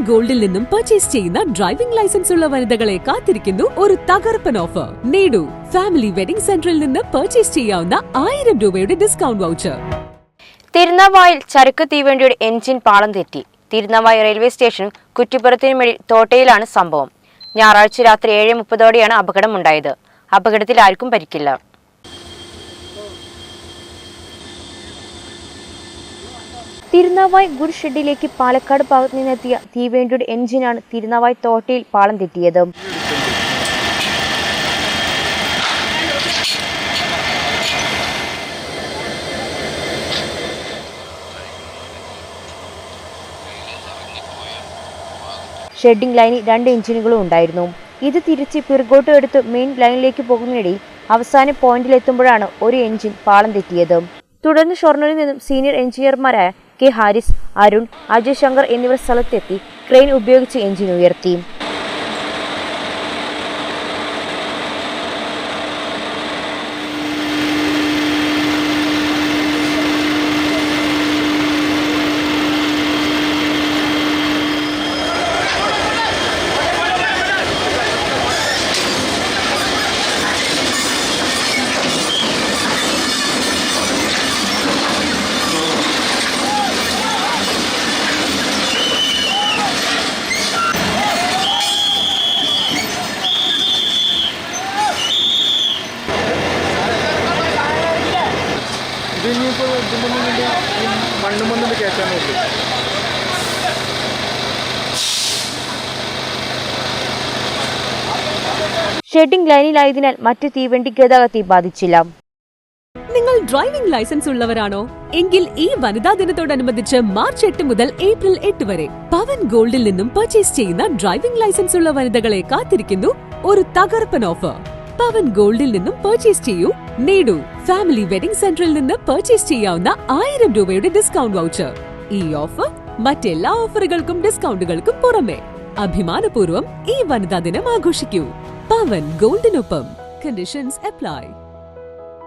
ഗോൾഡിൽ നിന്നും പർച്ചേസ് ചെയ്യുന്ന driving licence ഉള്ള വനിതകളെ കാത്തിരിക്കുന്നു ഒരു തകർപ്പൻ ഓഫർ നേടൂ ഫാമിലി വെഡിംഗ് സെന്ററിൽ നിന്ന് പർച്ചേസ് ചെയ്യാവുന്ന ആയിരം രൂപയുടെ ഡിസ്കൗണ്ട് വൗച്ചർ തിരുനാവായിൽ ചരക്ക് തീവണ്ടിയുടെ എഞ്ചിൻ പാളം തെറ്റി. തിരുനാവായ റെയിൽവേ സ്റ്റേഷൻ കുറ്റിപ്പുറത്തിന് മേളിൽ തോട്ടയിലാണ് സംഭവം. ഞായറാഴ്ച രാത്രി ഏഴ് മുപ്പതോടെയാണ് അപകടമുണ്ടായത്. അപകടത്തിൽ ആർക്കും പരിക്കില്ല. തിരുനാവായ് ഗുഡ് ഷെഡിലേക്ക് പാലക്കാട് ഭാഗത്ത് നിന്നെത്തിയ തീവേണ്ടിയുടെ എഞ്ചിനാണ് തിരുനാവായ് തോട്ടയിൽ പാളം തെറ്റിയത്. ഷെഡിംഗ് ലൈനിൽ രണ്ട് എഞ്ചിനുകളും ഉണ്ടായിരുന്നു. ഇത് തിരിച്ച് പിറകോട്ട് എടുത്ത് മെയിൻ ലൈനിലേക്ക് പോകുന്നതിനിടയിൽ അവസാന പോയിന്റിലെത്തുമ്പോഴാണ് ഒരു എഞ്ചിൻ പാളം തെറ്റിയത്. തുടർന്ന് ഷൊർണൂരിൽ നിന്നും സീനിയർ എഞ്ചിനീയർമാരായ കെ ഹാരിസ് അരുൺ അജയ് ശങ്കർ എന്നിവർ സ്ഥലത്തെത്തി ക്രെയിൻ ഉപയോഗിച്ച് എഞ്ചിൻ ഉയർത്തി. ഇത് ഇനിയിപ്പോൾ ഈ മണ്ണും മണ്ണിൽ കയറ്റാൻ നോക്കും ഷെഡിംഗ് ലൈനിലായതിനാൽ മറ്റു തീവണ്ടി ഗതാഗതത്തെ ബാധിച്ചില്ല. നിങ്ങൾ ഡ്രൈവിംഗ് ലൈസൻസ് ഉള്ളവരാണോ? എങ്കിൽ ഈ വനിതാ ദിനത്തോടനുബന്ധിച്ച് മാർച്ച് എട്ട് മുതൽ ഏപ്രിൽ എട്ട് വരെ പവൻ ഗോൾഡിൽ നിന്നും പർച്ചേസ് ചെയ്യുന്ന ഡ്രൈവിംഗ് ലൈസൻസ് ഉള്ള വനിതകളെ കാത്തിരിക്കുന്നു ഒരു തകർപ്പൻ ഓഫർ പവൻ ഗോൾഡിൽ നിന്നും പർച്ചേസ് ചെയ്യൂ. നേടൂ. ഫാമിലി വെഡിംഗ് സെന്ററിൽ നിന്ന് പർച്ചേസ് ചെയ്യാവുന്ന ആയിരം രൂപയുടെ ഡിസ്കൗണ്ട് വൗച്ചർ ഈ ഓഫർ മറ്റെല്ലാ ഓഫറുകൾക്കും ഡിസ്കൗണ്ടുകൾക്കും പുറമെ. അഭിമാനപൂർവം ഈ വനിതാ ദിനം ആഘോഷിക്കൂ. പവൻ ഗോൾഡിനൊപ്പം. Conditions apply